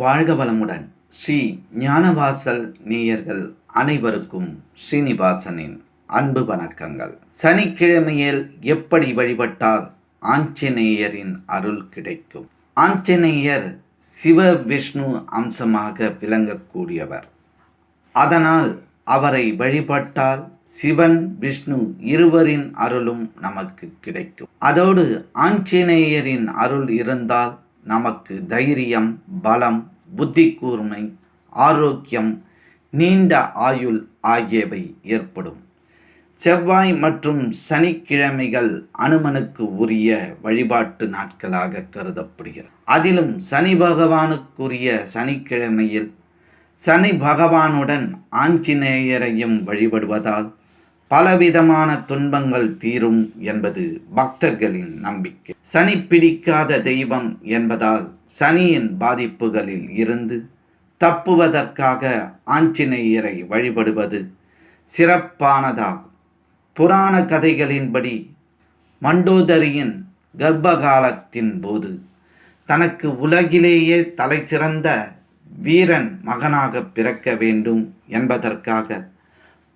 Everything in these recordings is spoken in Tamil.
வாழ்க வளமுடன். ஸ்ரீ ஞானவாசல் நேயர்கள் அனைவருக்கும் ஸ்ரீனிவாசனின் அன்பு வணக்கங்கள். சனிக்கிழமையில் எப்படி வழிபட்டால் ஆஞ்சநேயரின் அருள் கிடைக்கும்? ஆஞ்சநேயர் சிவ விஷ்ணு அம்சமாக விளங்கக்கூடியவர். அதனால் அவரை வழிபட்டால் சிவன் விஷ்ணு இருவரின் அருளும் நமக்கு கிடைக்கும். அதோடு ஆஞ்சநேயரின் அருள் இருந்தால் நமக்கு தைரியம் பலம் புத்தி கூர்மை ஆரோக்கியம் நீண்ட ஆயுள் ஆகியவை ஏற்படும். செவ்வாய் மற்றும் சனிக்கிழமைகள் அனுமனுக்கு உரிய வழிபாட்டு நாட்களாக கருதப்படுகிறது. அதிலும் சனி பகவானுக்குரிய சனிக்கிழமையில் சனி பகவானுடன் ஆஞ்சநேயரையும் வழிபடுவதால் பலவிதமான துன்பங்கள் தீரும் என்பது பக்தர்களின் நம்பிக்கை. சனி பிடிக்காத தெய்வம் என்பதால் சனியின் பாதிப்புகளில் இருந்து தப்புவதற்காக ஆஞ்சநேயரை வழிபடுவது சிறப்பானதாகும். புராண கதைகளின்படி மண்டோதரியின் கர்ப்பகாலத்தின் போது தனக்கு உலகிலேயே தலை சிறந்த வீரன் மகனாக பிறக்க வேண்டும் என்பதற்காக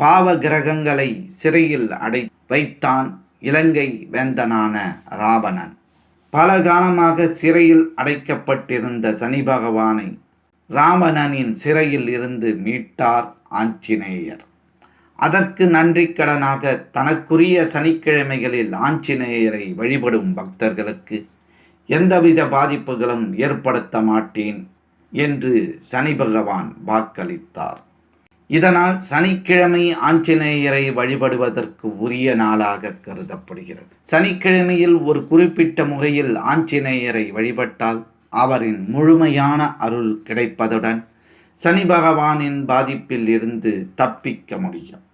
பாவ கிரகங்களை சிறையில் அடை வைத்தான் இலங்கை வேந்தனான ராவணன். பல காலமாக சிறையில் அடைக்கப்பட்டிருந்த சனி பகவானை ராவணனின் சிறையில் இருந்து மீட்டார் ஆஞ்சநேயர். அதற்கு நன்றி கடனாக தனக்குரிய சனிக்கிழமைகளில் ஆஞ்சநேயரை வழிபடும் பக்தர்களுக்கு எந்தவித பாதிப்புகளும் ஏற்படுத்த மாட்டேன் என்று சனி பகவான் வாக்களித்தார். இதனால் சனிக்கிழமை ஆஞ்சநேயரை வழிபடுவதற்கு உரிய நாளாக கருதப்படுகிறது. சனிக்கிழமையில் ஒரு குறிப்பிட்ட முறையில் ஆஞ்சநேயரை வழிபட்டால் அவரின் முழுமையான அருள் கிடைப்பதுடன் சனி பகவானின் பாதிப்பில் இருந்து தப்பிக்க முடியும்.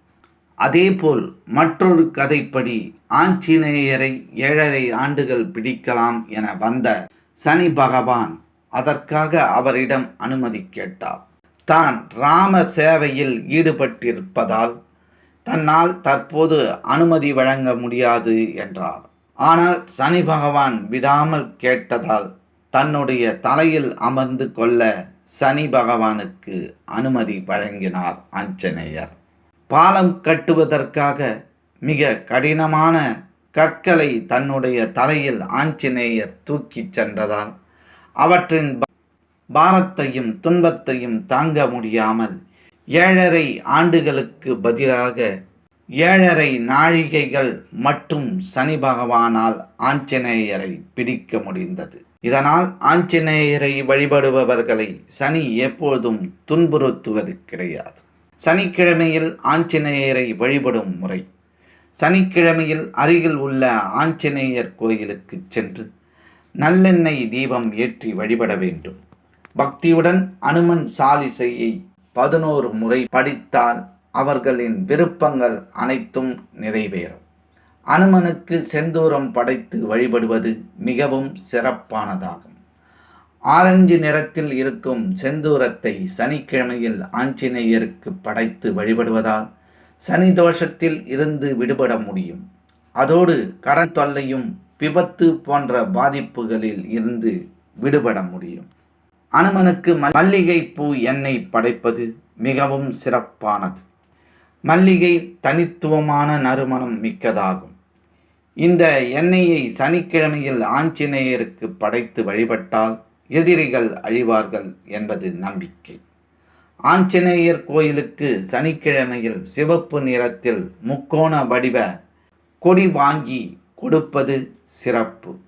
அதேபோல் மற்றொரு கதைப்படி ஆஞ்சநேயரை ஏழரை ஆண்டுகள் பிடிக்கலாம் என வந்த சனி பகவான் அதற்காக அவரிடம் அனுமதி கேட்டார். தான் ராம சேவையில் ஈடுபட்டிருப்பதால் தன்னால் தற்போது அனுமதி வழங்க முடியாது என்றார். ஆனால் சனி பகவான் விடாமல் கேட்டதால் தன்னுடைய தலையில் அமர்ந்து கொள்ள சனி பகவானுக்கு அனுமதி வழங்கினார் ஆஞ்சநேயர். பாலம் கட்டுவதற்காக மிக கடினமான கற்களை தன்னுடைய தலையில் ஆஞ்சநேயர் தூக்கிச் சென்றதால் அவற்றின் பாரத்தையும் துன்பத்தையும் தாங்க முடியாமல் ஏழரை ஆண்டுகளுக்கு பதிலாக ஏழரை நாழிகைகள் மட்டும் சனி பகவானால் ஆஞ்சநேயரை பிடிக்க முடிந்தது. இதனால் ஆஞ்சநேயரை வழிபடுபவர்களை சனி எப்போதும் துன்புறுத்துவது கிடையாது. சனிக்கிழமையில் ஆஞ்சநேயரை வழிபடும் முறை. சனிக்கிழமையில் அருகில் உள்ள ஆஞ்சநேயர் கோயிலுக்கு சென்று நல்லெண்ணெய் தீபம் ஏற்றி வழிபட வேண்டும். பக்தியுடன் அனுமன் சாலிசையை பதினோரு முறை படித்தால் அவர்களின் விருப்பங்கள் அனைத்தும் நிறைவேறும். அனுமனுக்கு செந்தூரம் படைத்து வழிபடுவது மிகவும் சிறப்பானதாகும். ஆரஞ்சு நிறத்தில் இருக்கும் செந்தூரத்தை சனிக்கிழமையில் ஆஞ்சநேயருக்கு படைத்து வழிபடுவதால் சனி தோஷத்தில் இருந்து விடுபட முடியும். அதோடு கடன் தொல்லையும் விபத்து போன்ற பாதிப்புகளில் இருந்து விடுபட முடியும். அனுமனுக்கு மல்லிகை பூ எண்ணெய் படைப்பது மிகவும் சிறப்பானது. மல்லிகை தனித்துவமான நறுமணம் மிக்கதாகும். இந்த எண்ணெயை சனிக்கிழமையில் ஆஞ்சநேயருக்கு படைத்து வழிபட்டால் எதிரிகள் அழிவார்கள் என்பது நம்பிக்கை. ஆஞ்சநேயர் கோயிலுக்கு சனிக்கிழமையில் சிவப்பு நிறத்தில் முக்கோண வடிவ கொடி வாங்கி கொடுப்பது சிறப்பு.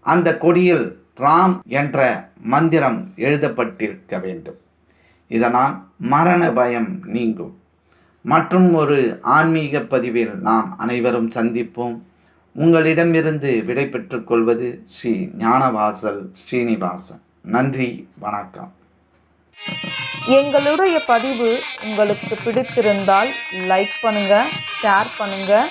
அந்த கொடியில் ராம் என்ற மந்திரம் எழுதப்பட்டிருக்க வேண்டும். இதனால் மரண பயம் நீங்கும். மற்றும் ஒரு ஆன்மீக பதிவில் நாம் அனைவரும் சந்திப்போம். உங்களிடமிருந்து விடை பெற்றுக்கொள்வது ஸ்ரீ ஞானவாசல் ஸ்ரீனிவாசன். நன்றி வணக்கம். எங்களுடைய பதிவு உங்களுக்கு பிடித்திருந்தால் லைக் பண்ணுங்க ஷேர் பண்ணுங்க.